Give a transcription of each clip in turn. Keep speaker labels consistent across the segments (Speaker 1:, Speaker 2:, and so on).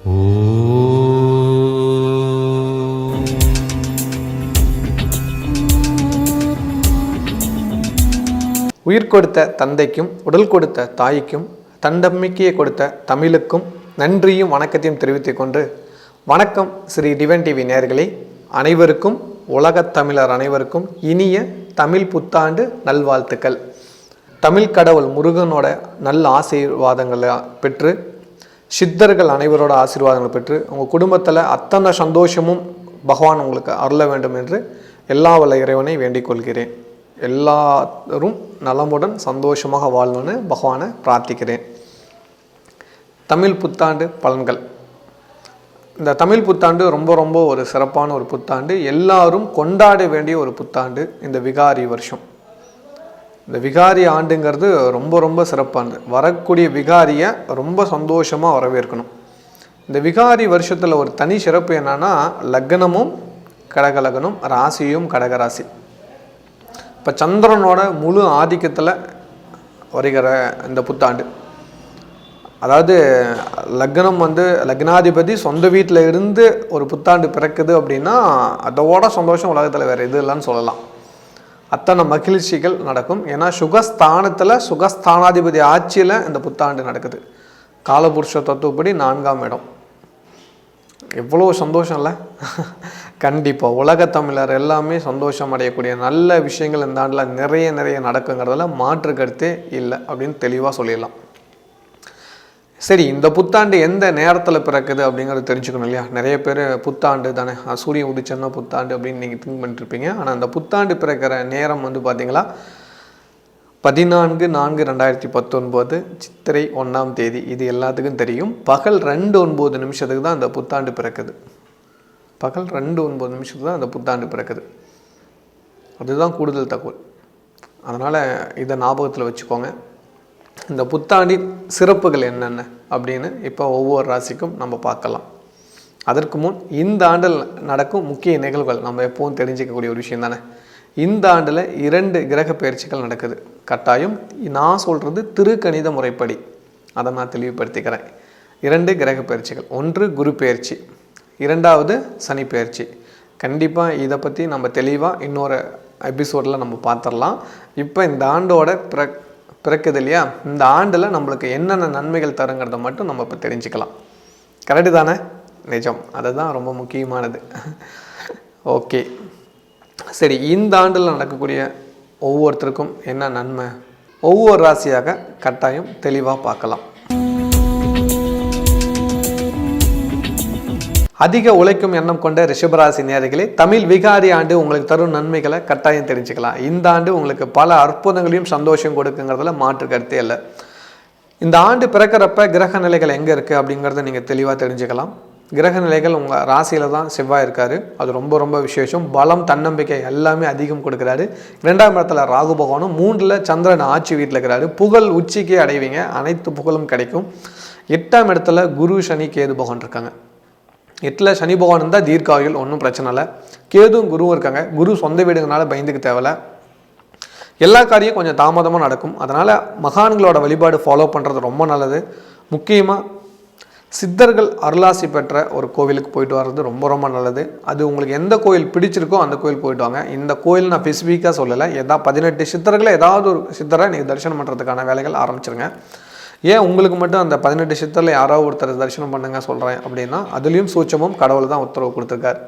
Speaker 1: உயிர் கொடுத்த தந்தைக்கும் உடல் கொடுத்த தாய்க்கும் தண்டமிக்கையை கொடுத்த தமிழுக்கும் நன்றியும் வணக்கத்தையும் தெரிவித்துக் கொண்டு வணக்கம் ஸ்ரீ டிவன் டிவி நேர்களே அனைவருக்கும் உலகத் தமிழர் அனைவருக்கும் இனிய தமிழ் புத்தாண்டு நல்வாழ்த்துக்கள். தமிழ் கடவுள் முருகனோட நல்ல ஆசீர்வாதங்களை பெற்று சித்தர்கள் அனைவரோட ஆசீர்வாதங்களை பெற்று உங்கள் குடும்பத்தில் அத்தனை சந்தோஷமும் பகவான் உங்களுக்கு அருள வேண்டும் என்று எல்லா வல்ல இறைவனை வேண்டிக் கொள்கிறேன். எல்லாரும் நலமுடன் சந்தோஷமாக வாழணும்னு பகவானை பிரார்த்திக்கிறேன். தமிழ் புத்தாண்டு பலன்கள். இந்த தமிழ் புத்தாண்டு ரொம்ப ரொம்ப ஒரு சிறப்பான ஒரு புத்தாண்டு. எல்லாரும் கொண்டாட வேண்டிய ஒரு புத்தாண்டு இந்த விகாரி வருஷம். இந்த விகாரி ஆண்டுங்கிறது ரொம்ப ரொம்ப சிறப்பானது. வரக்கூடிய விகாரியை ரொம்ப சந்தோஷமாக வரவேற்கணும். இந்த விகாரி வருஷத்தில் ஒரு தனி சிறப்பு என்னன்னா லக்னமும் கடகலகனும் ராசியும் கடகராசி. இப்போ சந்திரனோட முழு ஆதிக்கத்தில் வருகிற இந்த புத்தாண்டு. அதாவது லக்னம் வந்து லக்னாதிபதி சொந்த வீட்டில் இருந்து ஒரு புத்தாண்டு பிறக்குது அப்படின்னா அதோட சந்தோஷம் உலகத்தில் வேறு எது இல்லைன்னு சொல்லலாம். அத்தனை மகிழ்ச்சிகள் நடக்கும். ஏன்னா சுகஸ்தானத்தில் சுகஸ்தானாதிபதி ஆட்சியில் இந்த புத்தாண்டு நடக்குது. காலபுருஷ தத்துவப்படி நான்காம் இடம். எவ்வளோ சந்தோஷம் இல்லை கண்டிப்பாக உலகத்தமிழர் எல்லாமே சந்தோஷம் அடையக்கூடிய நல்ல விஷயங்கள் இந்த ஆண்டில் நிறைய நிறைய நடக்குங்கிறதுல மாற்று கருத்தே இல்லை அப்படின்னு தெளிவாக சொல்லிடலாம். சரி இந்த புத்தாண்டு எந்த நேரத்தில் பிறக்குது அப்படிங்கிறத தெரிஞ்சுக்கணும் இல்லையா? நிறைய பேர் புத்தாண்டு தானே சூரியன் உதிச்சன்னா புத்தாண்டு அப்படின்னு நீங்கள் திங்க் பண்ணிட்டுருப்பீங்க ஆனால் அந்த புத்தாண்டு பிறக்கிற நேரம் வந்து பார்த்தீங்களா பதினான்கு நான்கு ரெண்டாயிரத்தி பத்தொன்பது சித்திரை ஒன்றாம் தேதி. இது எல்லாத்துக்கும் தெரியும். பகல் ரெண்டு ஒன்பது நிமிஷத்துக்கு தான் அந்த புத்தாண்டு பிறக்குது. பகல் ரெண்டு ஒன்பது நிமிஷத்துக்கு தான் அந்த புத்தாண்டு பிறக்குது. அதுதான் கூடுதல் தகவல். அதனால் இதை ஞாபகத்தில் வச்சுக்கோங்க. இந்த புத்தாண்டின் சிறப்புகள் என்னென்ன அப்படின்னு இப்போ ஒவ்வொரு ராசிக்கும் நம்ம பார்க்கலாம். அதற்கு முன் இந்த ஆண்டில் நடக்கும் முக்கிய நிகழ்வுகள் நம்ம எப்பவும் தெரிஞ்சிக்கக்கூடிய ஒரு விஷயம் தானே? இந்த ஆண்டில் இரண்டு கிரக பயிற்சிகள் நடக்குது. கட்டாயம் நான் சொல்கிறது திருக்கணித முறைப்படி. அதை நான் தெளிவுபடுத்திக்கிறேன். இரண்டு கிரக பயிற்சிகள். ஒன்று குரு பயிற்சி. இரண்டாவது சனி பயிற்சி. கண்டிப்பாக இதை பற்றி நம்ம தெளிவாக இன்னொரு எபிசோடில் நம்ம பார்த்துடலாம். இப்போ இந்த ஆண்டோட பிர பிறக்குது இல்லையா? இந்த ஆண்டில் நம்மளுக்கு என்னென்ன நன்மைகள் தருங்கிறத மட்டும் நம்ம இப்போ தெரிஞ்சுக்கலாம். கரெக்டு தானே? நிஜம். அதுதான் ரொம்ப முக்கியமானது. ஓகே சரி இந்த ஆண்டில் நடக்கக்கூடிய ஒவ்வொருத்தருக்கும் என்ன நன்மை? ஒவ்வொரு ராசியாக கட்டாயம் தெளிவாக பார்க்கலாம். அதிக உழைக்கும் எண்ணம் கொண்ட ரிஷபராசி நேர்களை தமிழ் விகாரி ஆண்டு உங்களுக்கு தரும் நன்மைகளை கட்டாயம் தெரிஞ்சுக்கலாம். இந்த ஆண்டு உங்களுக்கு பல அற்புதங்களையும் சந்தோஷம் கொடுக்குங்கிறதுல மாற்று கருத்தே இல்லை. இந்த ஆண்டு பிறக்கிறப்ப கிரக நிலைகள் எங்கே இருக்குது அப்படிங்கிறத நீங்கள் தெளிவாக தெரிஞ்சுக்கலாம். கிரக நிலைகள் உங்கள் ராசியில் தான் செவ்வாய் இருக்காரு. அது ரொம்ப ரொம்ப விசேஷம். பலம் தன்னம்பிக்கை எல்லாமே அதிகம் கொடுக்குறாரு. ரெண்டாம் இடத்துல ராகு பகவானும் மூன்றில் சந்திரன் ஆட்சி வீட்டில் இருக்கிறாரு. புகழ் உச்சிக்கே அடைவீங்க. அனைத்து புகழும் கிடைக்கும். எட்டாம் இடத்துல குரு சனி கேது பகவான் இருக்காங்க. எட்டில் சனி பகவான் இருந்தால் தீர்க்காயுள் ஒன்றும் பிரச்சனை இல்லை. கேதும் குருவும் இருக்காங்க. குரு சொந்த வீடுங்கனால பயந்துக்கு தேவையில்ல. எல்லா காரியம் கொஞ்சம் தாமதமாக நடக்கும். அதனால் மகான்களோட வழிபாடு ஃபாலோ பண்ணுறது ரொம்ப நல்லது. முக்கியமாக சித்தர்கள் அருளாசி பெற்ற ஒரு கோவிலுக்கு போயிட்டு வர்றது ரொம்ப ரொம்ப நல்லது. அது உங்களுக்கு எந்த கோயில் பிடிச்சிருக்கோ அந்த கோயில் போயிட்டு வாங்க. இந்த கோயில் நான் ஸ்பெசிஃபிக்காக சொல்லலை. எதா பதினெட்டு சித்தர்களை ஏதாவது ஒரு சித்தரை நீங்கள் தரிசனம் பண்ணுறதுக்கான வேலைகள் ஆரம்பிச்சிருங்க. ஏன் உங்களுக்கு மட்டும் அந்த பதினெட்டு சித்தரில் யாரோ ஒருத்தர் தரிசனம் பண்ணுங்க சொல்கிறேன் அப்படின்னா அதுலேயும் சூட்சமும் கடவுள் தான் உத்தரவு கொடுத்துருக்காரு.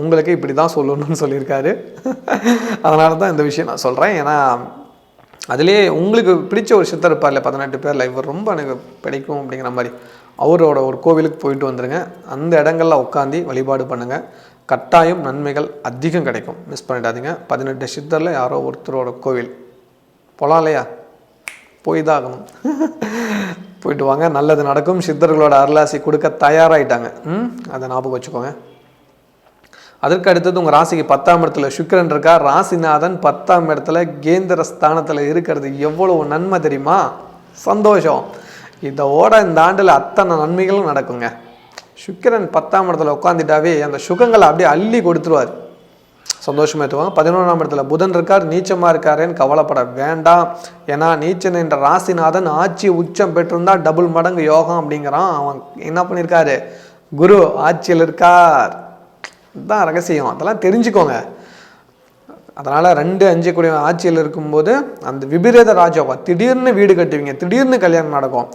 Speaker 1: உங்களுக்கு இப்படி தான் சொல்லணும்னு சொல்லியிருக்காரு. அதனால தான் இந்த விஷயம் நான் சொல்கிறேன் ஏன்னா அதுலேயே உங்களுக்கு பிடிச்ச ஒரு சித்தர் இருப்பார்ல பதினெட்டு பேரில் இவர் ரொம்ப எனக்கு பிடிக்கும் அப்படிங்கிற மாதிரி. அவரோட ஒரு கோவிலுக்கு போயிட்டு வந்துடுங்க அந்த இடங்கள்ல உட்காந்து வழிபாடு பண்ணுங்கள் கட்டாயம் நன்மைகள் அதிகம் கிடைக்கும். மிஸ் பண்ணிடாதீங்க. பதினெட்டு சித்தரில் யாரோ ஒருத்தரோட கோவில். போகலாம் இல்லையா? போய் தான் ஆகணும் போயிட்டு வாங்க நல்லது நடக்கும். சித்தர்களோட அருளாசி கொடுக்க தயாராகிட்டாங்க ம் அதை ஞாபகம் வச்சுக்கோங்க. அதற்கு அடுத்தது உங்கள் ராசிக்கு பத்தாம் இடத்துல சுக்கரன் இருக்கா? ராசிநாதன் பத்தாம் இடத்துல கேந்திர ஸ்தானத்தில் இருக்கிறது எவ்வளோ நன்மை தெரியுமா? சந்தோஷம். இதோட இந்த ஆண்டில் அத்தனை நன்மைகளும் நடக்குங்க. சுக்கிரன் பத்தாம் இடத்துல உட்காந்துட்டாவே அந்த சுகங்களை அப்படியே அள்ளி கொடுத்துருவார். சந்தோஷமாக ஏற்றுவாங்க பதினொன்றாம் இடத்துல புதன் இருக்கார் நீச்சமாக இருக்காருன்னு கவலைப்பட வேண்டாம். ஏன்னா நீச்சன் என்ற ராசிநாதன் ஆட்சி உச்சம் பெற்றிருந்தா டபுள் மடங்கு யோகம் அப்படிங்கிறான். அவன் என்ன பண்ணியிருக்காரு குரு ஆட்சியில் இருக்கார். இதுதான் ரகசியம். அதெல்லாம் தெரிஞ்சுக்கோங்க. அதனால் ரெண்டு அஞ்சு கூடிய ஆட்சியில் இருக்கும்போது அந்த விபரீத ராஜோகம் திடீர்னு வீடு கட்டுவீங்க திடீர்னு கல்யாணம் நடக்கும்.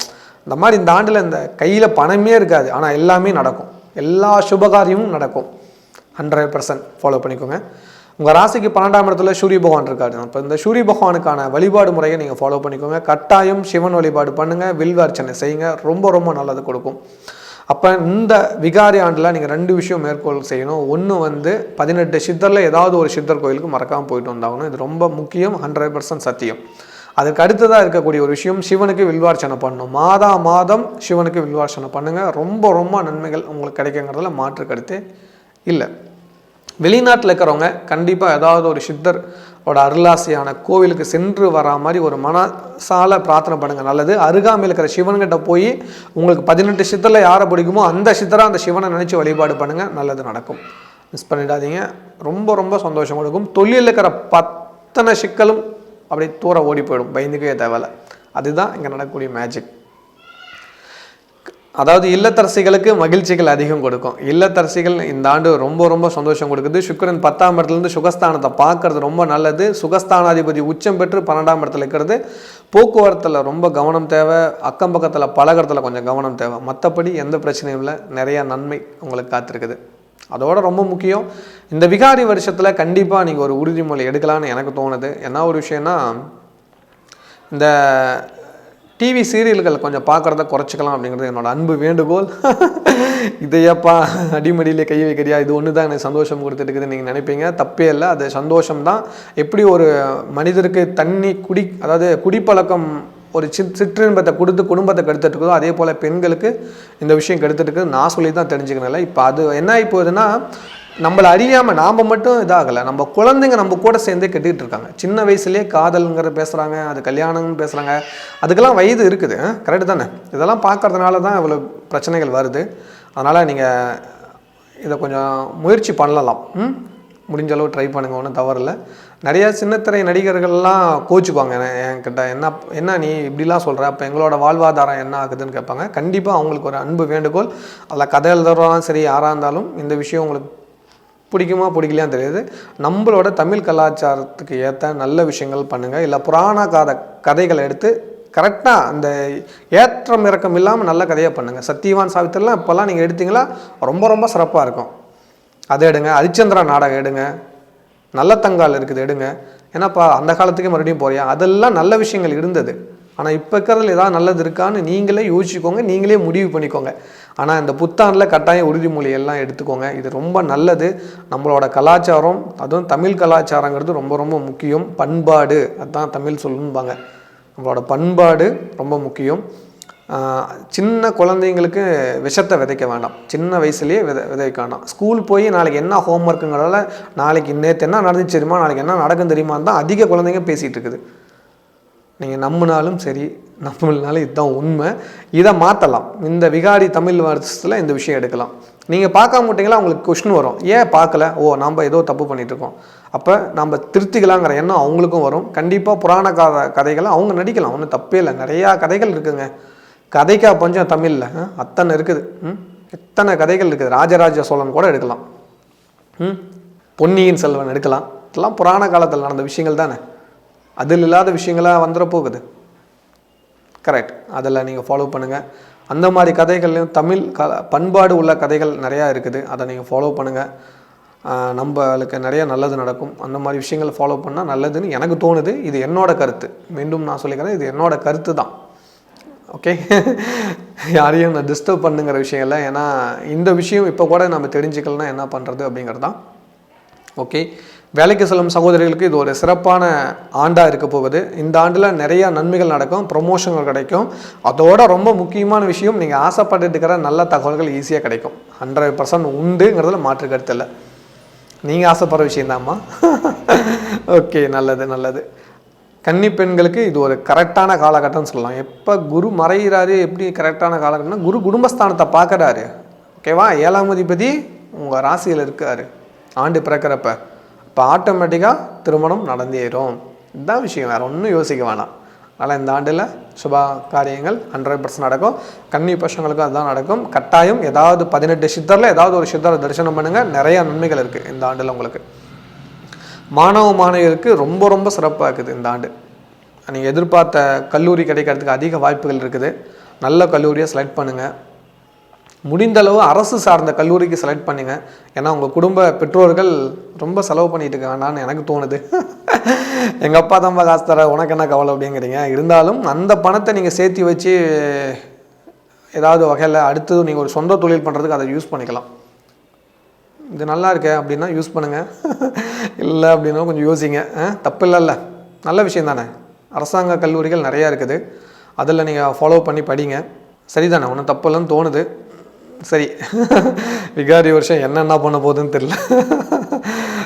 Speaker 1: இந்த மாதிரி இந்த ஆண்டில் இந்த கையில் பணமே இருக்காது. ஆனால் எல்லாமே நடக்கும். எல்லா சுபகாரியமும் நடக்கும். ஹண்ட்ரட் பர்சன்ட் ஃபாலோ பண்ணிக்கோங்க. உங்கள் ராசிக்கு பன்னெண்டாம் இடத்துல சூரிய பகவான் இருக்காரு. அப்போ இந்த சூரிய பகவானுக்கான வழிபாடு முறையை நீங்கள் ஃபாலோ பண்ணிக்கோங்க. கட்டாயம் சிவன் வழிபாடு பண்ணுங்கள் வில்வார்ச்சனை செய்யுங்க. ரொம்ப ரொம்ப நல்லது கொடுக்கும். அப்போ இந்த விகாரி ஆண்டில் நீங்கள் ரெண்டு விஷயம் மேற்கோள் செய்யணும். ஒன்று வந்து பதினெட்டு சித்தரில் ஏதாவது ஒரு சித்தர் கோயிலுக்கு மறக்காமல் போயிட்டு வந்தாகணும். இது ரொம்ப முக்கியம் ஹண்ட்ரட் பர்சன்ட் சத்தியம். அதுக்கு அடுத்ததாக இருக்கக்கூடிய ஒரு விஷயம் சிவனுக்கு வில்வார்ச்சனை பண்ணணும். மாதா மாதம் சிவனுக்கு வில்வார்ச்சனை பண்ணுங்கள் ரொம்ப ரொம்ப நன்மைகள் உங்களுக்கு கிடைக்குங்கிறதுல மாற்று கருத்து இல்லை. வெளிநாட்டில் இருக்கிறவங்க கண்டிப்பாக ஏதாவது ஒரு சித்தர் ஓட அருளாசியான கோவிலுக்கு சென்று வரா மாதிரி ஒரு மனசால பிரார்த்தனை பண்ணுங்கள் நல்லது. அருகாமையில் இருக்கிற சிவன்கிட்ட போய் உங்களுக்கு பதினெட்டு சித்தரில் யாரை பிடிக்குமோ அந்த சித்தரை அந்த சிவனை நினச்சி வழிபாடு பண்ணுங்கள் நல்லது நடக்கும். மிஸ் பண்ணிடாதீங்க. ரொம்ப ரொம்ப சந்தோஷம் கொடுக்கும். தொழிலில் இருக்கிற பத்தனை சிக்கலும் அப்படியே தூர ஓடி போயிடும். பயந்துக்கவே தேவையில்ல. அதுதான் இங்கே நடக்கக்கூடிய மேஜிக் அதாவது இல்லத்தரசிகளுக்கு மகிழ்ச்சிகள் அதிகம் கொடுக்கும். இல்லத்தரசிகள் இந்த ஆண்டு ரொம்ப ரொம்ப சந்தோஷம் கொடுக்குது. சுக்கிரன் பத்தாம் இடத்துலேருந்து சுகஸ்தானத்தை பார்க்கறது ரொம்ப நல்லது. சுகஸ்தானாதிபதி உச்சம் பெற்று பன்னெண்டாம் இடத்துல இருக்கிறது. போக்குவரத்தில் ரொம்ப கவனம் தேவை. அக்கம் பக்கத்தில் பழகிறதுல கொஞ்சம் கவனம் தேவை. மற்றபடி எந்த பிரச்சனையும் இல்லை. நிறைய நன்மை உங்களுக்கு காத்திருக்குது. அதோட ரொம்ப முக்கியம். இந்த விகாரி வருஷத்தில் கண்டிப்பாக நீங்கள் ஒரு உறுதிமொழி எடுக்கலாம்னு எனக்கு தோணுது. என்ன ஒரு விஷயம்னா இந்த டிவி சீரியல்கள் கொஞ்சம் பார்க்குறத குறைச்சிக்கலாம் அப்படிங்கிறது என்னோட அன்பு வேண்டுகோள். இதையப்பா அடிமடியில் கை வைக்கிறியா? இது ஒன்று தான் எனக்கு சந்தோஷம் கொடுத்துட்டு நீங்கள் நினைப்பீங்க. தப்பே இல்லை அது சந்தோஷம் தான் எப்படி ஒரு மனிதருக்கு தண்ணி குடி அதாவது குடிப்பழக்கம் ஒரு சித் சிற்றின்பத்தை கொடுத்து குடும்பத்தை கெடுத்துட்டுருக்குதோ அதே போல் பெண்களுக்கு இந்த விஷயம் கெடுத்துட்டுருக்கு நான் சொல்லி தான் தெரிஞ்சுக்கணும்ல இப்போ அது என்ன ஆகி போகுதுன்னா நம்மளை அறியாமல் நாம் மட்டும் இதாகலை. நம்ம குழந்தைங்க நம்ம கூட சேர்ந்தே கட்டிகிட்டு இருக்காங்க. சின்ன வயசுலேயே காதல்ங்கிற பேசுகிறாங்க அது கல்யாணம்னு பேசுகிறாங்க அதுக்கெல்லாம் வயது இருக்குது. கரெக்டு தானே? இதெல்லாம் பார்க்கறதுனால தான் இவ்வளோ பிரச்சனைகள் வருது. அதனால் நீங்கள் இதை கொஞ்சம் முயற்சி பண்ணலாம். ம்? முடிஞ்ச அளவு ட்ரை பண்ணுங்க. ஒன்றும் தவறில்லை. நிறைய சின்னத்திரை நடிகர்கள்லாம் கோச்சுக்குவாங்க. என்ன- என்கிட்ட என்ன என்ன நீ இப்படிலாம் சொல்கிற அப்போ எங்களோட வாழ்வாதாரம் என்ன ஆகுதுன்னு கேட்பாங்க. கண்டிப்பாக அவங்களுக்கு ஒரு அன்பு வேண்டுகோள். அதில் கதை எழுதுறவங்களும் சரி யாராக இருந்தாலும் இந்த விஷயம் உங்களுக்கு பிடிக்குமா பிடிக்கலையா தெரியாது. நம்மளோட தமிழ் கலாச்சாரத்துக்கு ஏற்ற நல்ல விஷயங்கள் பண்ணுங்கள் இல்லை புராண காத கதைகளை எடுத்து கரெக்டாக அந்த ஏற்றம் இறக்கம் இல்லாமல் நல்ல கதையாக பண்ணுங்கள் சத்தியவான் சாவித்திரலாம் இப்போல்லாம் நீங்கள் எடுத்தீங்களா? ரொம்ப ரொம்ப சிறப்பாக இருக்கும். அதை எடுங்க. ஹரிச்சந்திரா நாடகம் எடுங்க. நல்ல தங்கால் இருக்குது எடுங்க. ஏன்னாப்பா அந்த காலத்துக்கே மறுபடியும் போறியா? அதெல்லாம் நல்ல விஷயங்கள் இருந்தது. ஆனால் இப்போ இருக்கிறதுல ஏதாவது நல்லது இருக்கான்னு நீங்களே யோசிச்சுக்கோங்க. நீங்களே முடிவு பண்ணிக்கோங்க. ஆனால் இந்த புத்தாண்டில் கட்டாய உறுதிமொழி எல்லாம் எடுத்துக்கோங்க. இது ரொம்ப நல்லது. நம்மளோட கலாச்சாரம் அதுவும் தமிழ் கலாச்சாரங்கிறது ரொம்ப ரொம்ப முக்கியம். பண்பாடு அதுதான் தமிழ் சொல்லும்பாங்க. நம்மளோட பண்பாடு ரொம்ப முக்கியம். சின்ன குழந்தைங்களுக்கு விஷத்தை விதைக்க வேண்டாம். சின்ன வயசுலேயே விதை விதைக்க வேண்டாம். ஸ்கூல் போய் நாளைக்கு என்ன ஹோம்ஒர்க்குங்கிறதால நாளைக்கு நேற்று என்ன நடந்துச்சு தெரியுமா? நாளைக்கு என்ன நடக்கும் தெரியுமான்னு தான் அதிக குழந்தைங்க பேசிகிட்டு இருக்குது. நீங்கள் நம்பினாலும் சரி நம்பினாலும் இதுதான் உண்மை. இதை மாற்றலாம் இந்த விகாரி தமிழ் வருஷத்தில் இந்த விஷயம் எடுக்கலாம். நீங்கள் பார்க்காம விட்டீங்களா உங்களுக்கு கொஷின் வரும். ஏன் பார்க்கல? ஓ நம்ம ஏதோ தப்பு பண்ணிகிட்ருக்கோம் இருக்கோம் அப்போ நம்ம திருத்திக்கலாங்கிற எண்ணம் அவங்களுக்கும் வரும். கண்டிப்பாக புராண கதை கதைகளை அவங்க நடிக்கலாம். ஒன்றும் தப்பே இல்லை. நிறையா கதைகள் இருக்குங்க. கதைக்கா பஞ்சம் தமிழில். அத்தனை இருக்குது. ம்? எத்தனை கதைகள் இருக்குது? ராஜராஜ சோழன் கூட எடுக்கலாம். ம்? பொன்னியின் செல்வன் எடுக்கலாம். இதெல்லாம் புராண காலத்தில் நடந்த விஷயங்கள் தானே. அதில் இல்லாத விஷயங்களாக வந்துட போகுது. கரெக்ட் அதில் நீங்கள் ஃபாலோ பண்ணுங்கள் அந்த மாதிரி கதைகள்லையும் தமிழ் க பண்பாடு உள்ள கதைகள் நிறையா இருக்குது. அதை நீங்கள் ஃபாலோ பண்ணுங்கள் நம்மளுக்கு நிறைய நல்லது நடக்கும். அந்த மாதிரி விஷயங்கள் ஃபாலோ பண்ணால் நல்லதுன்னு எனக்கு தோணுது. இது என்னோட கருத்து. மீண்டும் நான் சொல்லிக்கிறேன் இது என்னோட கருத்து தான். ஓகே யாரையும் நான் டிஸ்டர்ப் பண்ணுங்கிற விஷயம் இல்லை ஏன்னா இந்த விஷயம் இப்போ கூட நம்ம தெரிஞ்சுக்கலன்னா என்ன பண்ணுறது அப்படிங்கிறது தான் ஓகே வேலைக்கு செல்லும் சகோதரிகளுக்கு இது ஒரு சிறப்பான ஆண்டாக இருக்க போகுது. இந்த ஆண்டில் நிறையா நன்மைகள் நடக்கும் ப்ரொமோஷன்கள் கிடைக்கும். அதோட ரொம்ப முக்கியமான விஷயம் நீங்கள் ஆசைப்பட்டுட்டு இருக்கிற நல்ல தகவல்கள் ஈஸியாக கிடைக்கும். ஹண்ட்ரட் பர்சன்ட் உண்டுங்கிறதுல மாற்று கருத்து இல்லை. நீங்கள் ஆசைப்படுற விஷயந்தாம்மா ஓகே நல்லது நல்லது. கன்னி பெண்களுக்கு இது ஒரு கரெக்டான காலகட்டம்னு சொல்லலாம். எப்போ குரு மறைகிறாரு எப்படி கரெக்டான காலகட்டம்னா குரு குடும்பஸ்தானத்தை பார்க்குறாரு. ஓகேவா ஏழாம் அதிபதி உங்கள் ராசியில் இருக்காரு. ஆண்டு பிறக்கிறப்ப. இப்போ ஆட்டோமேட்டிக்காக திருமணம் நடந்தேறும். இதுதான் விஷயம். வேறு ஒன்றும் யோசிக்க வேணாம். அதனால் இந்த ஆண்டில் சுபா காரியங்கள் ஹண்ட்ரட் பர்சன்ட் நடக்கும். கன்னி பசங்களுக்கும் அதுதான் நடக்கும். கட்டாயம் ஏதாவது பதினெட்டு சித்தரில் ஏதாவது ஒரு சித்தரை தரிசனம் பண்ணுங்கள் நிறைய நன்மைகள் இருக்குது இந்த ஆண்டில் உங்களுக்கு. மாணவ மாணவியருக்கு ரொம்ப ரொம்ப சிறப்பாக இருக்குது இந்த ஆண்டு. நீங்கள் எதிர்பார்த்த கல்லூரி கிடைக்கிறதுக்கு அதிக வாய்ப்புகள் இருக்குது. நல்ல கல்லூரியை செலக்ட் பண்ணுங்கள் முடிந்த அளவு அரசு சார்ந்த கல்லூரிக்கு செலக்ட் பண்ணுங்கள் ஏன்னா உங்கள் குடும்ப பெற்றோர்கள் ரொம்ப செலவு பண்ணிட்டு இருக்காங்கன்னு எனக்கு தோணுது. எங்கள் அப்பா தம்பா காசு தர உனக்கு என்ன கவலை அப்படிங்கிறீங்க? இருந்தாலும் அந்த பணத்தை நீங்கள் சேர்த்து வச்சு ஏதாவது வகையில் அடுத்தது நீங்கள் ஒரு சொந்த தொழில் பண்ணுறதுக்கு அதை யூஸ் பண்ணிக்கலாம். இது நல்லா இருக்கு அப்படின்னா யூஸ் பண்ணுங்கள் இல்லை அப்படின்னா கொஞ்சம் யோசிங்க. ஆ, தப்பு இல்லைல்ல நல்ல விஷயம் தானே. அரசாங்க கல்லூரிகள் நிறையா இருக்குது. அதில் நீங்கள் ஃபாலோ பண்ணி படிங்க. சரிதானே? ஒன்றும் தப்பு இல்லைன்னு தோணுது. சரி. விகாரி வருஷம் என்னென்ன பண்ண போகுதுன்னு தெரில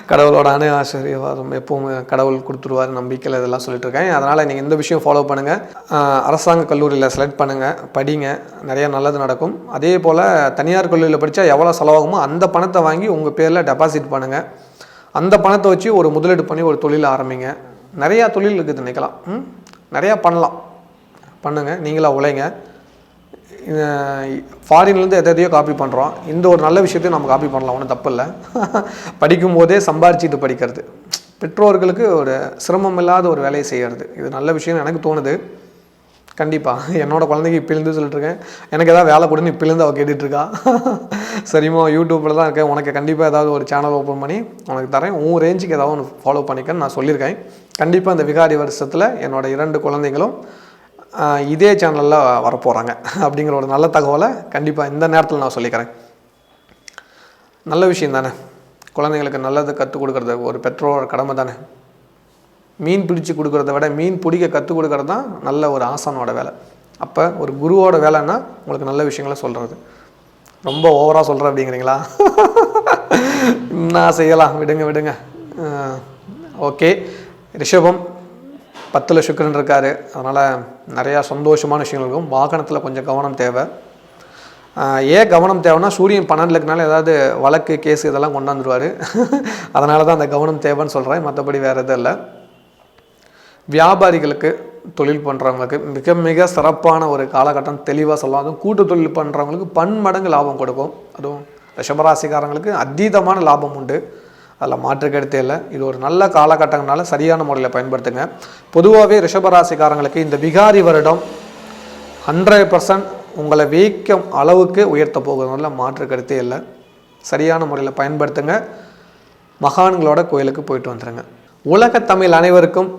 Speaker 1: கடவுளோட அணு ஆசிரியவாதம் எப்பவும் கடவுள் கொடுத்துருவார் நம்பிக்கையில் இதெல்லாம் சொல்லிட்டு இருக்கேன் அதனால் நீங்கள் இந்த விஷயம் ஃபாலோ பண்ணுங்கள் அரசாங்க கல்லூரியில் செலக்ட் பண்ணுங்கள் படிங்க நிறைய நல்லது நடக்கும். அதே போல் தனியார் கல்லூரியில் படித்தா எவ்வளோ செலவாகுமோ அந்த பணத்தை வாங்கி உங்கள் பேரில் டெபாசிட் பண்ணுங்கள் அந்த பணத்தை வச்சு ஒரு முதலீடு பண்ணி ஒரு தொழில் ஆரம்பிங்க. நிறையா தொழில் இருக்குது நினைக்கலாம். ம் நிறையா பண்ணலாம். பண்ணுங்கள் நீங்களாக உழைங்க. ஃபாரின்லேருந்து எதை எதையோ காப்பி பண்ணுறோம் இந்த ஒரு நல்ல விஷயத்தையும் நம்ம காப்பி பண்ணலாம். ஒன்றும் தப்பில்லை. படிக்கும் போதே சம்பாரிச்சிட்டு படிக்கிறது. பெற்றோர்களுக்கு ஒரு சிரமம் இல்லாத ஒரு வேலையை செய்கிறது இது நல்ல விஷயம்னு எனக்கு தோணுது. கண்டிப்பாக என்னோட குழந்தைக்கு இப்பிலேருந்து சொல்லிட்டுருக்கேன் எனக்கு ஏதாவது வேலை கொடுன்னு இப்பிலேருந்து அவள் கேட்டுட்ருக்கா சரிம்மா யூடியூப்பில் தான் இருக்கேன். உனக்கு கண்டிப்பாக ஏதாவது ஒரு சேனல் ஓப்பன் பண்ணி உனக்கு தரேன். உன் ரேஞ்சுக்கு ஏதாவது ஒன்று ஃபாலோ பண்ணிக்கன்னு நான் சொல்லியிருக்கேன். கண்டிப்பாக இந்த விகாரி வருஷத்தில் என்னோட இரண்டு குழந்தைகளும் இதே சேனலில் வரப்போகிறாங்க அப்படிங்கிற ஒரு நல்ல தகவலை கண்டிப்பாக இந்த நேரத்தில் நான் சொல்லிக்கிறேன். நல்ல விஷயம் தானே. குழந்தைங்களுக்கு நல்லது கற்றுக் கொடுக்குறது ஒரு பெற்றோர் கடமை தானே. மீன் பிடிச்சி கொடுக்குறத விட மீன் பிடிக்க கற்றுக் கொடுக்குறது தான் நல்ல ஒரு ஆசானோட வேலை. அப்போ ஒரு குருவோட வேலைன்னா உங்களுக்கு நல்ல விஷயங்களை சொல்கிறது ரொம்ப ஓவராக சொல்கிறேன் அப்படிங்கிறீங்களா? நான் செய்யலாம். விடுங்க விடுங்க. ஓகே. ரிஷபம் பத்தில் சுக்கரன் இருக்கார். அதனால் நிறையா சந்தோஷமான விஷயங்கள் இருக்கும். வாகனத்தில் கொஞ்சம் கவனம் தேவை. ஏன் கவனம் தேவைன்னா சூரியன் பன்னெண்டில் இருக்கனால ஏதாவது வழக்கு கேஸ் இதெல்லாம் கொண்டாந்துருவார் அதனால தான் அந்த கவனம் தேவைன்னு சொல்கிறேன் மற்றபடி வேறு எதுவும் இல்லை. வியாபாரிகளுக்கு தொழில் பண்ணுறவங்களுக்கு மிக மிக சிறப்பான ஒரு காலகட்டம் தெளிவாக சொல்லலாம். அதுவும் கூட்டு தொழில் பண்ணுறவங்களுக்கு பன்மடங்கு லாபம் கொடுக்கும். அதுவும் ரிஷபராசிக்காரங்களுக்கு அதீதமான லாபம் உண்டு. அதில் மாற்றுக்கருத்தே இல்லை. இது ஒரு நல்ல காலகட்டங்களால சரியான முறையில் பயன்படுத்துங்க. பொதுவாகவே ரிஷபராசிக்காரங்களுக்கு இந்த விகாரி வருடம் ஹண்ட்ரட் பர்சன்ட் உங்களை வீக்கம் அளவுக்கு உயர்த்த போகிறதுனால மாற்றுக்கெடுத்தே இல்லை. சரியான முறையில் பயன்படுத்துங்க. மகான்களோட கோயிலுக்கு போயிட்டு வந்துடுங்க உலக தமிழ் அனைவருக்கும்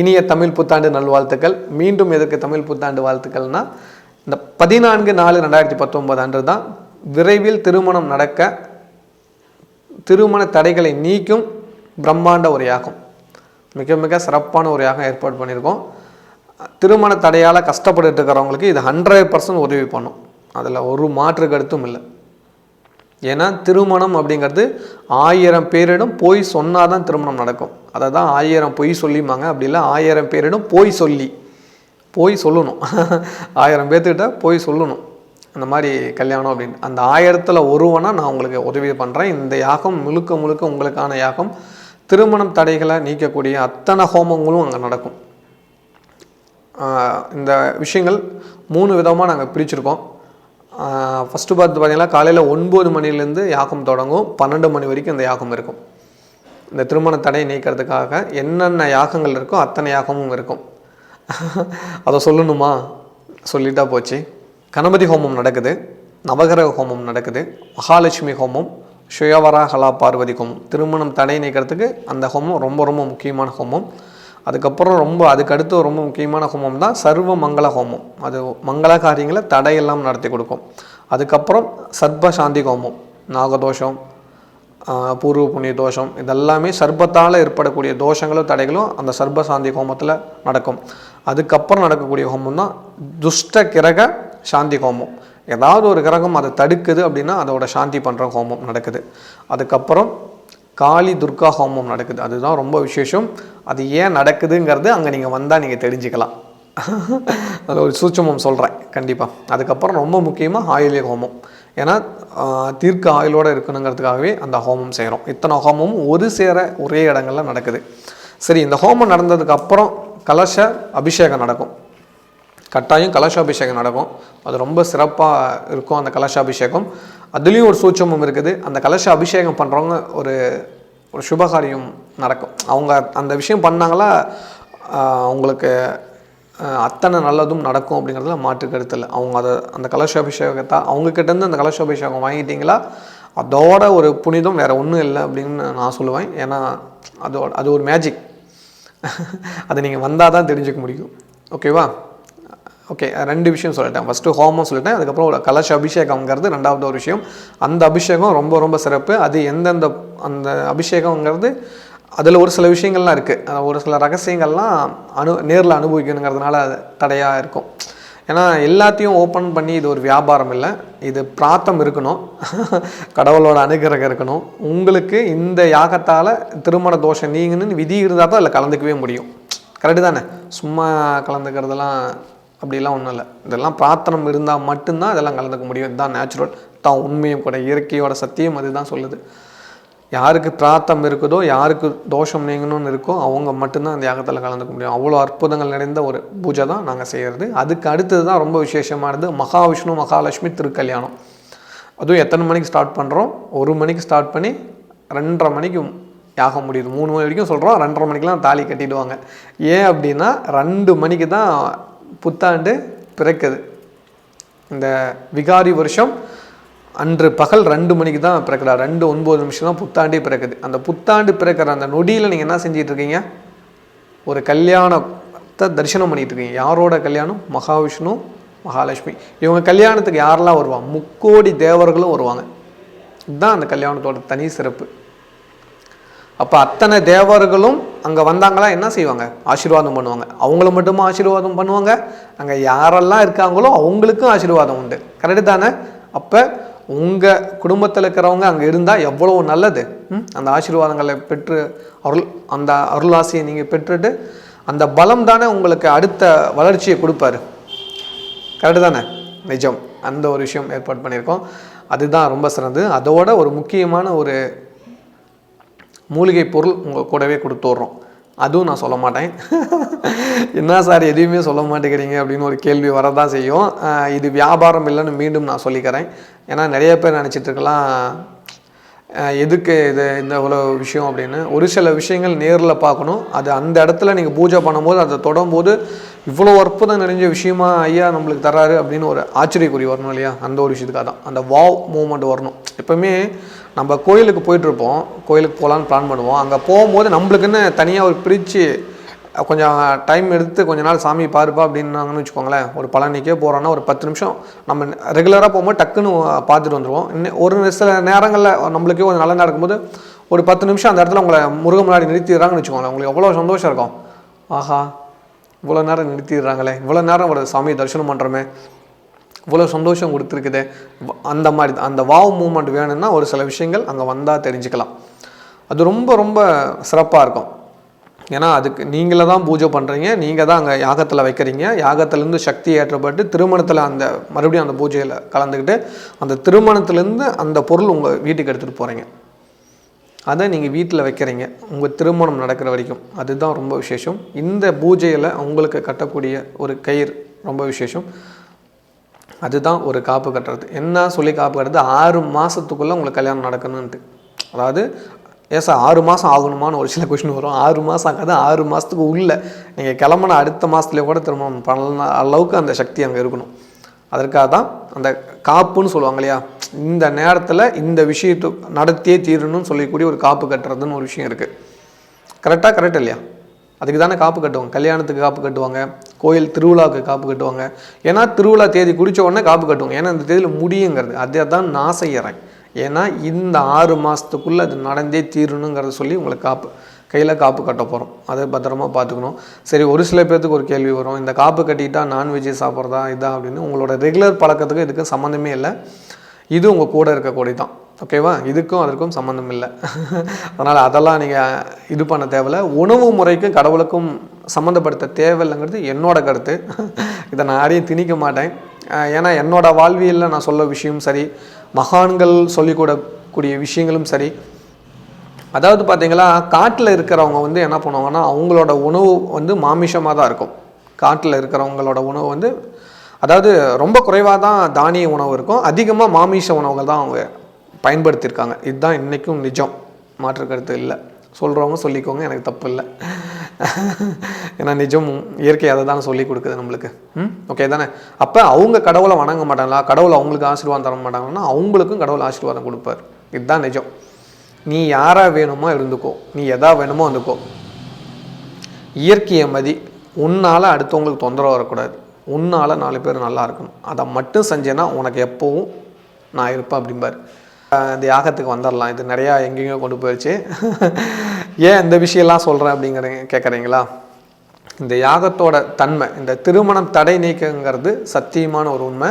Speaker 1: இனிய தமிழ் புத்தாண்டு நல்வாழ்த்துக்கள். மீண்டும் எதற்கு தமிழ் புத்தாண்டு வாழ்த்துக்கள்னா இந்த பதினான்கு நாலு ரெண்டாயிரத்தி பத்தொன்பது அன்று தான் விரைவில் திருமணம் நடக்க திருமண தடைகளை நீக்கும் பிரம்மாண்ட ஒரு யாகம் மிக மிக சிறப்பான ஒரு யாகம் ஏற்பாடு பண்ணியிருக்கோம். திருமண தடையால் கஷ்டப்பட்டு இருக்கிறவங்களுக்கு இது ஹண்ட்ரட் பர்சன்ட் உதவி பண்ணும். அதில் ஒரு மாற்று கருத்தும் இல்லை. ஏன்னா திருமணம் அப்படிங்கிறது ஆயிரம் பேரிடம் போய் சொன்னால் தான் திருமணம் நடக்கும். அதை தான் ஆயிரம் பொய் சொல்லிமாங்க அப்படி இல்லை ஆயிரம் பேரிடம் போய் சொல்லி போய் சொல்லணும். ஆயிரம் பேர்த்துக்கிட்ட போய் சொல்லணும். இந்த மாதிரி கல்யாணம் அப்படின்னு. அந்த ஆயிரத்தில் ஒருவனாக நான் உங்களுக்கு உதவி பண்ணுறேன் இந்த யாகம் முழுக்க முழுக்க உங்களுக்கான யாகம். திருமணம் தடைகளை நீக்கக்கூடிய அத்தனை ஹோமங்களும் அங்கே நடக்கும். இந்த விஷயங்கள் மூணு விதமாக நாங்கள் பிரிச்சிருக்கோம். ஃபஸ்ட்டு பார்த்து பார்த்தீங்கன்னா காலையில் ஒன்பது மணிலேருந்து யாகம் தொடங்கும். பன்னெண்டு மணி வரைக்கும் இந்த யாகம் இருக்கும். இந்த திருமண தடை நீக்கிறதுக்காக என்னென்ன யாகங்கள் இருக்கோ அத்தனை யாகமும் இருக்கும். அதை சொல்லணுமா? சொல்லிட்டா போச்சு. கணபதி ஹோமம் நடக்குது நவகிரக ஹோமம் நடக்குது மகாலட்சுமி ஹோமம் சுயவராகலா பார்வதி ஹோமம். திருமணம் தடை நீக்கிறதுக்கு அந்த ஹோமம் ரொம்ப ரொம்ப முக்கியமான ஹோமம். அதுக்கப்புறம் ரொம்ப அதுக்கடுத்து ரொம்ப முக்கியமான ஹோமம் தான் சர்வ மங்கள ஹோமம். அது மங்கள காரியங்களை தடையெல்லாம் நடத்தி கொடுக்கும். அதுக்கப்புறம் சர்ப சாந்தி ஹோமம் நாகதோஷம் பூர்வ புண்ணிய தோஷம் இதெல்லாமே சர்பத்தால் ஏற்படக்கூடிய தோஷங்களும் தடைகளும் அந்த சர்ப சாந்தி ஹோமத்தில் நடக்கும். அதுக்கப்புறம் நடக்கக்கூடிய ஹோமம் தான் துஷ்ட கிரக சாந்தி ஹோமம். ஏதாவது ஒரு கிரகம் அதை தடுக்குது அப்படின்னா அதோட சாந்தி பண்ணுற ஹோமம் நடக்குது. அதுக்கப்புறம் காளி துர்கா ஹோமம் நடக்குது. அதுதான் ரொம்ப விசேஷம். அது ஏன் நடக்குதுங்கிறது அங்கே நீங்கள் வந்தால் நீங்கள் தெரிஞ்சுக்கலாம். அதில் ஒரு சூட்சமம் சொல்கிறேன் கண்டிப்பாக அதுக்கப்புறம் ரொம்ப முக்கியமாக ஆயுள்ய ஹோமம். ஏன்னா தீர்க்க ஆயுளோடு இருக்கணுங்கிறதுக்காகவே அந்த ஹோமம் செய்கிறோம் இத்தனை ஹோமமும் ஒரு சேர ஒரே இடங்கள்ல நடக்குது. சரி இந்த ஹோமம் நடந்ததுக்கு அப்புறம் கலச அபிஷேகம் நடக்கும். கட்டாயம் கலசாபிஷேகம் நடக்கும். அது ரொம்ப சிறப்பாக இருக்கும் அந்த கலசாபிஷேகம். அதுலேயும் ஒரு சூட்சமும் இருக்குது. அந்த கலச அபிஷேகம் பண்ணுறவங்க ஒரு ஒரு சுபகாரியம் நடக்கும். அவங்க அந்த விஷயம் பண்ணாங்களா அவங்களுக்கு அத்தனை நல்லதும் நடக்கும் அப்படிங்கிறதுல மாற்று கருத்தில் அவங்க அதை அந்த கலசாபிஷேகத்தை அவங்கக்கிட்டேருந்து அந்த கலசாபிஷேகம் வாங்கிட்டீங்களா அதோட ஒரு புனிதம் வேறு ஒன்றும் இல்லை அப்படின்னு நான் சொல்லுவேன். ஏன்னா அதோட அது ஒரு மேஜிக் அதை நீங்கள் வந்தால் தான் தெரிஞ்சுக்க முடியும். ஓகேவா ஓகே ரெண்டு விஷயம் சொல்லிட்டேன். ஃபஸ்ட்டு ஹோமம் சொல்லிட்டேன். அதுக்கப்புறம் ஒரு கலச அபிஷேகம்ங்கிறது ரெண்டாவது ஒரு விஷயம். அந்த அபிஷேகம் ரொம்ப ரொம்ப சிறப்பு. அது எந்தெந்த அந்த அபிஷேகம்ங்கிறது அதில் ஒரு சில விஷயங்கள்லாம் இருக்குது ஒரு சில ரகசியங்கள்லாம் அனு நேரில் அனுபவிக்கணுங்கிறதுனால அது தடையாக இருக்கும். ஏன்னா எல்லாத்தையும் ஓப்பன் பண்ணி இது ஒரு வியாபாரம் இல்லை. இது பிராத்தம் இருக்கணும். கடவுளோட அனுகிரகம் இருக்கணும். உங்களுக்கு இந்த யாகத்தால் திருமண தோஷம் நீங்கன்னு விதி இருந்தால் தான் அதில் கலந்துக்கவே முடியும். கரெக்டு தானே? சும்மா கலந்துக்கிறதெல்லாம் அப்படிலாம் ஒன்றும் இல்லை. இதெல்லாம் பிரார்த்தனம் இருந்தால் மட்டும்தான் இதெல்லாம் கலந்துக்க முடியும். இதுதான் நேச்சுரல் தான் உண்மையும் கூட இயற்கையோட சத்தியம் அதுதான் சொல்லுது. யாருக்கு பிரார்த்தம் இருக்குதோ யாருக்கு தோஷம் நீங்கணும்னு இருக்கோ அவங்க மட்டும்தான் அந்த யாகத்தில் கலந்துக்க முடியும். அவ்வளோ அற்புதங்கள் நிறைந்த ஒரு பூஜை தான் நாங்கள் செய்கிறது அதுக்கு அடுத்தது தான் ரொம்ப விசேஷமானது மகாவிஷ்ணு மகாலட்சுமி திருக்கல்யாணம். அதுவும் எத்தனை மணிக்கு ஸ்டார்ட் பண்ணுறோம் ஒரு மணிக்கு ஸ்டார்ட் பண்ணி ரெண்டரை மணிக்கு யாகம் முடியுது. மூணு மணி வரைக்கும் சொல்கிறோம் ரெண்டரை மணிக்கெலாம் தாலி கட்டிடுவாங்க. ஏன் அப்படின்னா ரெண்டு மணிக்கு தான் புத்தாண்டு பிறக்குது. இந்த விகாரி வருஷம் அன்று பகல் ரெண்டு மணிக்கு தான் பிறக்குதா? ரெண்டு ஒன்பது நிமிஷம் தான் புத்தாண்டே பிறக்குது. அந்த புத்தாண்டு பிறக்கிற அந்த நொடியில் நீங்கள் என்ன செஞ்சிட்டு இருக்கீங்க? ஒரு கல்யாணத்தை தரிசனம் பண்ணிட்டு இருக்கீங்க. யாரோட கல்யாணம்? மகாவிஷ்ணு மகாலட்சுமி. இவங்க கல்யாணத்துக்கு யாரெல்லாம் வருவாங்க? முக்கோடி தேவர்களும் வருவாங்க. இதுதான் அந்த கல்யாணத்தோட தனி சிறப்பு. அப்போ அத்தனை தேவர்களும் அங்கே வந்தாங்களா? என்ன செய்வாங்க? ஆசீர்வாதம் பண்ணுவாங்க. அவங்கள மட்டுமா ஆசீர்வாதம் பண்ணுவாங்க? அங்கே யாரெல்லாம் இருக்காங்களோ அவங்களுக்கும் ஆசீர்வாதம் உண்டு. கரெக்டு தானே? அப்போ உங்கள் குடும்பத்தில் இருக்கிறவங்க அங்கே இருந்தால் எவ்வளோ நல்லது. ம்? அந்த ஆசீர்வாதங்களை பெற்று அருள் அந்த அருளாசியை நீங்கள் பெற்றுட்டு அந்த பலம் தானே உங்களுக்கு அடுத்த வளர்ச்சியை கொடுப்பாரு. கரெக்டு தானே? நிஜம். அந்த ஒரு விஷயம் ஏற்பாடு பண்ணியிருக்கோம். அதுதான் ரொம்ப சிறந்தது. அதோட ஒரு முக்கியமான ஒரு மூலிகை பொருள் உங்கள் கூடவே கொடுத்து விட்றோம். அதுவும் நான் சொல்ல மாட்டேன். என்ன சார் எதையுமே சொல்ல மாட்டேங்கிறீங்க அப்படின்னு ஒரு கேள்வி வரதான் செய்யும். இது வியாபாரம் இல்லைன்னு மீண்டும் நான் சொல்லிக்கிறேன். ஏன்னா நிறைய பேர் நினச்சிட்ருக்கலாம் எதுக்கு இது இந்த இவ்வளோ விஷயம் அப்படின்னு. ஒரு சில விஷயங்கள் நேரில் பார்க்கணும். அது அந்த இடத்துல நீங்கள் பூஜை பண்ணும்போது அதை தொடும்போது இவ்வளோ அற்புதம் நிறைஞ்ச விஷயமா ஐயா நம்மளுக்கு தராரு அப்படின்னு ஒரு ஆச்சரியக்குறி வரணும் இல்லையா? அந்த ஒரு விஷயத்துக்காக தான். அந்த வாவ் மூமெண்ட் வரணும். எப்போவுமே நம்ம கோயிலுக்கு போயிட்டுருப்போம். கோயிலுக்கு போகலான்னு பிளான் பண்ணுவோம். அங்கே போகும்போது நம்மளுக்குன்னு தனியாக ஒரு பிரித்து கொஞ்சம் டைம் எடுத்து கொஞ்ச நாள் சாமி பாருப்பா அப்படின்னாங்கன்னு வச்சுக்கோங்களேன். ஒரு பழனிக்கே போகிறோன்னா ஒரு பத்து நிமிஷம் நம்ம ரெகுலராக போகும்போது டக்குன்னு பார்த்துட்டு வந்துடுவோம் இன்னும் ஒரு சில நேரங்களில் நம்மளுக்கே கொஞ்சம் நல்லா நடக்கும்போது ஒரு பத்து நிமிஷம் அந்த இடத்துல உங்களை முருகன் முன்னாடி நிறுத்திடுறாங்கன்னு வச்சுக்கோங்களேன். உங்களுக்கு எவ்வளோ சந்தோஷம் இருக்கும். ஆஹா. இவ்வளோ நேரம் நிறுத்திடுறாங்களே இவ்வளோ நேரம் ஒரு சாமியை தரிசனம் பண்ணுறோமே இவ்வளோ சந்தோஷம் கொடுத்துருக்குதே அந்த மாதிரி தான். அந்த வாவ் மூமெண்ட் வேணும்னா ஒரு சில விஷயங்கள் அங்கே வந்தால் தெரிஞ்சுக்கலாம் அது ரொம்ப ரொம்ப சிறப்பாக இருக்கும் ஏன்னா அதுக்கு நீங்கள தான் பூஜை பண்ணுறீங்க நீங்கள் தான் அங்கே யாகத்தில் வைக்கிறீங்க யாகத்திலேருந்து சக்தி ஏற்றப்பட்டு திருமணத்தில் அந்த மறுபடியும் அந்த பூஜையில் கலந்துக்கிட்டு அந்த திருமணத்துலேருந்து அந்த பொருள் உங்கள் வீட்டுக்கு எடுத்துகிட்டு போகிறீங்க அதை நீங்கள் வீட்டில் வைக்கிறீங்க. உங்கள் திருமணம் நடக்கிற வரைக்கும். அதுதான் ரொம்ப விசேஷம். இந்த பூஜையில் உங்களுக்கு கட்டக்கூடிய ஒரு கயிறு ரொம்ப விசேஷம். அதுதான் ஒரு காப்பு கட்டுறது. என்ன சொல்லி காப்பு கட்டுறது? ஆறு மாதத்துக்குள்ளே உங்களுக்கு கல்யாணம் நடக்கணுன்ட்டு அதாவது ஏன் சார் ஆறு மாதம் ஆகணுமான்னு ஒரு சில கொஷின் வரும். ஆறு மாதம் ஆகாது ஆறு மாதத்துக்கு உள்ளே. நீங்கள் கிளம்புன அடுத்த மாதத்துலேயே கூட திருமணம் பண்ணலாம். அளவுக்கு அந்த சக்தி அங்கே இருக்கணும். அதற்காக தான் அந்த காப்புன்னு சொல்லுவாங்க இல்லையா? இந்த நேரத்தில் இந்த விஷயத்தை நடத்தியே தீரணும்னு சொல்லக்கூடிய ஒரு காப்பு கட்டுறதுன்னு ஒரு விஷயம் இருக்குது கரெக்டாக கரெக்ட் இல்லையா? அதுக்கு தானே காப்பு கட்டுவாங்க. கல்யாணத்துக்கு காப்பு கட்டுவாங்க. கோயில் திருவிழாவுக்கு காப்பு கட்டுவாங்க. ஏன்னா திருவிழா தேதி குடித்த உடனே காப்பு கட்டுவாங்க. ஏன்னா இந்த தேதியில் முடியுங்கிறது. அதை தான் நான் செய்கிறேன் ஏன்னா இந்த ஆறு மாதத்துக்குள்ளே அது நடந்தே தீரணுங்கிறத சொல்லி உங்களுக்கு காப்பு கையில் காப்பு கட்ட போகிறோம் அதை பத்திரமா பார்த்துக்கணும். சரி ஒரு சில பேர்த்துக்கு ஒரு கேள்வி வரும். இந்த காப்பு கட்டிட்டா நான்வெஜ்ஜு சாப்பிட்றதா இதா அப்படின்னு. உங்களோட ரெகுலர் பழக்கத்துக்கு இதுக்கு சம்மந்தமே இல்லை. இது உங்கள் கூட இருக்கக்கூடிய தான். ஓகேவா இதுக்கும் அதற்கும் சம்மந்தம் இல்லை. அதனால் அதெல்லாம் நீங்கள் இது பண்ண தேவையில்ல. உணவு முறைக்கும் கடவுளுக்கும் சம்மந்தப்படுத்த தேவையில்லைங்கிறது என்னோட கருத்து. இதை நான் யாரையும் திணிக்க மாட்டேன். ஏன்னா என்னோடய வாழ்வியலில் நான் சொல்ல விஷயம் சரி. மகான்கள் சொல்லிக் கூடக்கூடிய விஷயங்களும் சரி. அதாவது பார்த்தீங்களா காட்டில் இருக்கிறவங்க வந்து என்ன பண்ணுவாங்கன்னா அவங்களோட உணவு வந்து மாமிசமாக தான் இருக்கும். காட்டில் இருக்கிறவங்களோட உணவு வந்து அதாவது ரொம்ப குறைவாக தான் தானிய உணவு இருக்கும். அதிகமாக மாமிச உணவுகள் தான் அவங்க பயன்படுத்தியிருக்காங்க. இதுதான் இன்றைக்கும் நிஜம். மாற்று கருத்து இல்லை. சொல்கிறவங்க சொல்லிக்கோங்க எனக்கு தப்பு இல்லை. ஏன்னா நிஜம் இயற்கை அதை தான் சொல்லி கொடுக்குது நம்மளுக்கு. ம்? ஓகே தானே? அப்போ அவங்க கடவுளை வணங்க மாட்டாங்களா? கடவுள் அவங்களுக்கு ஆசீர்வாதம் தர மாட்டாங்கன்னா அவங்களுக்கும் கடவுள் ஆசீர்வாதம் கொடுப்பார். இதுதான் நிஜம். நீ யாராக வேணுமோ இருந்துக்கோ. நீ எதா வேணுமோ இருந்துக்கோ. இயற்கையை மதி. உன்னால் அடுத்தவங்களுக்கு தொந்தரவு வரக்கூடாது. உன்னால் நாலு பேர் நல்லா இருக்கணும். அதை மட்டும் செஞ்சேன்னா உனக்கு எப்போவும் நான் இருப்பேன் அப்படிம்பார். இந்த யாகத்துக்கு வந்துடலாம் இது நிறையா எங்கெங்கேயோ கொண்டு போயிடுச்சு ஏன் இந்த விஷயம்லாம் சொல்கிறேன் அப்படிங்கிறீங்க கேட்குறீங்களா இந்த யாகத்தோட தன்மை இந்த திருமணம் தடை நீக்கங்கிறது சத்தியமான ஒரு உண்மை.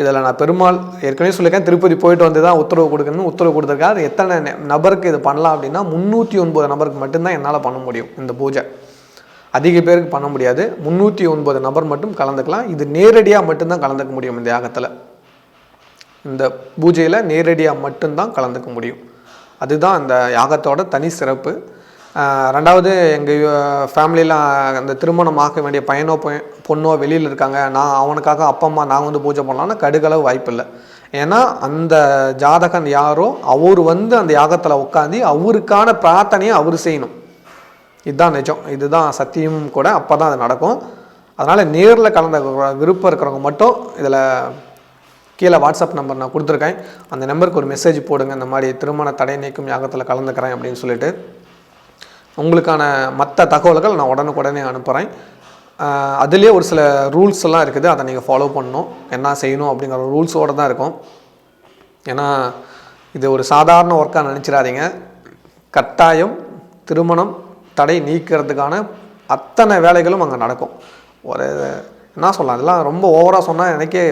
Speaker 1: இதில் நான் பெருமாள் ஏற்கனவே சொல்லியிருக்கேன் திருப்பதி போயிட்டு வந்து தான் உத்தரவு கொடுக்கணும்னு உத்தரவு கொடுத்துருக்காரு. எத்தனை நபருக்கு இது பண்ணலாம் அப்படின்னா முந்நூற்றி ஒன்பது நபருக்கு மட்டும்தான் என்னால் பண்ண முடியும் இந்த பூஜை. அதிக பேருக்கு பண்ண முடியாது. முந்நூற்றி ஒன்பது நபர் மட்டும் கலந்துக்கலாம். இது நேரடியாக மட்டும்தான் கலந்துக்க முடியும் இந்த யாகத்தில். இந்த பூஜையில் நேரடியாக மட்டும்தான் கலந்துக்க முடியும். அதுதான் அந்த யாகத்தோட தனி சிறப்பு. ரெண்டாவது எங்கள் ஃபேமிலியில் அந்த திருமணம் ஆக வேண்டிய பையனோ பொ- பொண்ணோ வெளியில் இருக்காங்க. நான் அவனுக்காக அப்பா அம்மா நான் வந்து பூஜை பண்ணலாம்னா கடுகளவு வாய்ப்பு இல்லை ஏன்னா அந்த ஜாதகன் யாரோ அவர் வந்து அந்த யாகத்தில் உட்காந்து அவருக்கான பிரார்த்தனையை அவர் செய்யணும். இதுதான் நிஜம். இதுதான் சத்தியம் கூட அப்போ தான் அது நடக்கும். அதனால் நேரில் கலந்த விருப்பம் இருக்கிறவங்க மட்டும் இதில் கீழே வாட்ஸ்அப் நம்பர் நான் கொடுத்துருக்கேன். அந்த நம்பருக்கு ஒரு மெசேஜ் போடுங்க. இந்த மாதிரி திருமண தடை நீக்கும் யாகத்தில் கலந்துக்கிறேன் அப்படின்னு சொல்லிட்டு உங்களுக்கான மற்ற தகவல்கள் நான் உடனுக்குடனே அனுப்புகிறேன் அதுலேயே ஒரு சில ரூல்ஸ் எல்லாம் இருக்குது. அதை நீங்கள் ஃபாலோ பண்ணணும். என்ன செய்யணும் அப்படிங்கிற ரூல்ஸோடு தான் இருக்கும். ஏன்னா இது ஒரு சாதாரண ஒர்க்காக நினச்சிடாதீங்க. கட்டாயம் திருமணம் தடை நீக்கிறதுக்கான அத்தனை வேலைகளும் அங்கே நடக்கும். ஒரு என்ன சொல்லலாம்? அதெல்லாம் ரொம்ப ஓவராக சொன்னால் எனக்கே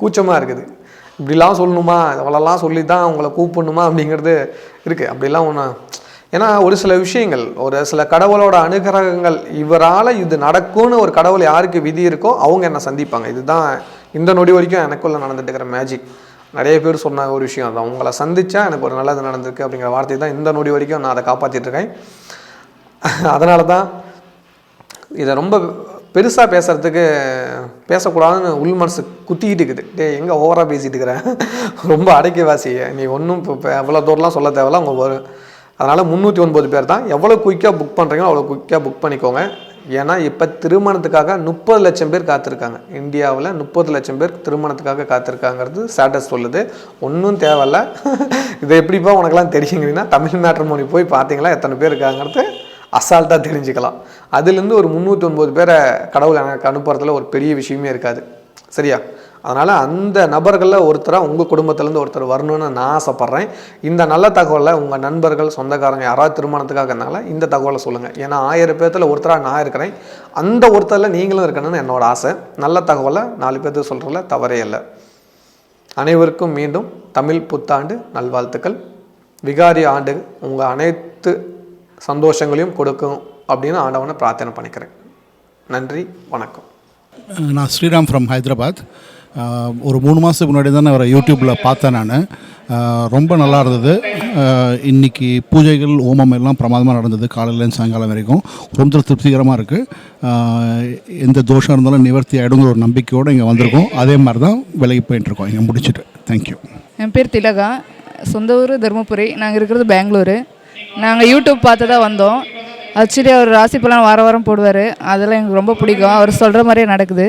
Speaker 1: கூச்சமாக இருக்குது. இப்படிலாம் சொல்லணுமா? அவ்வளோலாம் சொல்லி தான் உங்களை கூப்பிடணுமா? அப்படிங்கிறது இருக்குது அப்படிலாம் ஒன்று ஏன்னா ஒரு சில விஷயங்கள் ஒரு சில கடவுளோட அனுகிரகங்கள் இவரால் இது நடக்கும்னு ஒரு கடவுள் யாருக்கு விதி இருக்கோ அவங்க என்னை சந்திப்பாங்க. இதுதான் இந்த நொடி வரைக்கும் எனக்குள்ளே நடந்துட்டு இருக்கிற மேஜிக் நிறைய பேர் சொன்ன ஒரு விஷயம் அதான். உங்களை சந்தித்தா எனக்கு ஒரு நல்லது நடந்திருக்கு அப்படிங்கிற வார்த்தை தான் இந்த நொடி வரைக்கும் நான் அதை காப்பாற்றிட்டு இருக்கேன். அதனால தான் இதை ரொம்ப பெருசாக பேசுகிறதுக்கு பேசக்கூடாதுன்னு உள் மனசு குத்திக்கிட்டு இருக்குது. டே எங்கே ஓவராக பேசிகிட்டு இருக்கிறேன் ரொம்ப அடக்கி நீ ஒன்றும் இப்போ எவ்வளோ தூரம்லாம் சொல்ல தேவையில்ல அவங்க வரும் அதனால் முந்நூற்றி ஒன்பது பேர் தான். எவ்வளோ குயிக்காக புக் பண்ணுறீங்களோ அவ்வளோ குயிக்காக புக் பண்ணிக்கோங்க. ஏன்னா இப்போ திருமணத்துக்காக முப்பது லட்சம் பேர் காத்திருக்காங்க. இந்தியாவில் முப்பது லட்சம் பேர் திருமணத்துக்காக காத்திருக்காங்கிறது ஸ்டேட்டஸ் சொல்லுது. ஒன்றும் தேவையில்ல. இதை எப்படிப்பா உனக்கெல்லாம் தெரியுங்கன்னா தமிழ் மொழி போய் பார்த்தீங்களா எத்தனை பேர் இருக்காங்கிறது அசால்ட்டாக தெரிஞ்சுக்கலாம். அதுலேருந்து ஒரு முந்நூற்றி ஒன்பது பேரை கடவுள் எனக்கு அனுப்புறதுல ஒரு பெரிய விஷயமே இருக்காது. சரியா? அதனால் அந்த நபர்களில் ஒருத்தராக உங்கள் குடும்பத்துலேருந்து ஒருத்தர் வரணும்னு நான் ஆசைப்பட்றேன். இந்த நல்ல தகவலை உங்கள் நண்பர்கள் சொந்தக்காரங்க யாராவது திருமணத்துக்காக இருந்தால இந்த தகவலை சொல்லுங்கள் ஏன்னா ஆயிரம் பேர்த்தில் ஒருத்தராக நான் இருக்கிறேன். அந்த ஒருத்தரில் நீங்களும் இருக்கணும்னு என்னோட ஆசை. நல்ல தகவலை நாலு பேர்த்து சொல்கிறதுல தவறே இல்லை. அனைவருக்கும் மீண்டும் தமிழ் புத்தாண்டு நல்வாழ்த்துக்கள். விகாரி ஆண்டு உங்கள் அனைத்து சந்தோஷங்களையும் கொடுக்கும். அப்படின்னு ஆண்டவனை பிரார்த்தனை பண்ணிக்கிறேன். நன்றி வணக்கம்.
Speaker 2: நான் ஸ்ரீராம் ஃப்ரம் ஹைதராபாத். ஒரு மூணு மாதத்துக்கு முன்னாடி தான் அவரை யூடியூப்பில் பார்த்தேன் நான். ரொம்ப நல்லா இருந்தது. அஹ், இன்னைக்கு பூஜைகள் ஹோமம் எல்லாம் பிரமாதமாக நடந்தது காலையிலேருந்து சாயங்காலம் வரைக்கும். ரொம்ப திருப்திகரமாக இருக்குது எந்த தோஷம் இருந்தாலும் நிவர்த்தி ஆகிடுங்கிற ஒரு நம்பிக்கையோடு இங்கே வந்திருக்கோம். அதே மாதிரி தான் விலகி போயிட்டுருக்கோம் இங்கே முடிச்சுட்டு. தேங்க்யூ
Speaker 3: என் பேர் திலகா. சொந்த ஊர் தருமபுரி. நாங்கள் இருக்கிறது பெங்களூரு. நாங்கள் யூடியூப் பார்த்து தான் வந்தோம். ஆக்சுவலி அவர் ராசி பலன் வார வாரம் போடுவார். அதெல்லாம் எங்களுக்கு ரொம்ப பிடிக்கும். அவர் சொல்கிற மாதிரியே நடக்குது.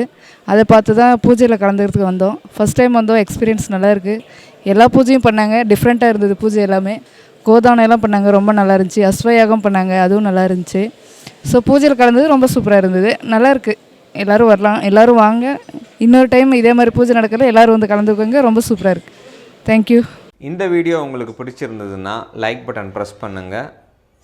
Speaker 3: அதை பார்த்து தான் பூஜையில் கலந்துக்கிறதுக்கு வந்தோம். ஃபஸ்ட் டைம் வந்தோம். எக்ஸ்பீரியன்ஸ் நல்லா இருக்குது எல்லா பூஜையும் பண்ணாங்க. டிஃப்ரெண்ட்டாக இருந்தது பூஜை எல்லாமே. கோதானம் எல்லாம் பண்ணாங்க. ரொம்ப நல்லா இருந்துச்சு. அஸ்வயாகம் பண்ணாங்க. அதுவும் நல்லா இருந்துச்சு. ஸோ பூஜையில் கலந்தது ரொம்ப சூப்பராக இருந்தது. நல்லா இருக்குது எல்லோரும் வரலாம். எல்லோரும் வாங்க. இன்னொரு டைம் இதே மாதிரி பூஜை நடக்கல. எல்லோரும் வந்து கலந்துக்கோங்க. ரொம்ப சூப்பராக இருக்குது தேங்க்யூ
Speaker 4: இந்த வீடியோ உங்களுக்கு பிடிச்சிருந்ததுன்னா லைக் பட்டன் ப்ரெஸ் பண்ணுங்கள்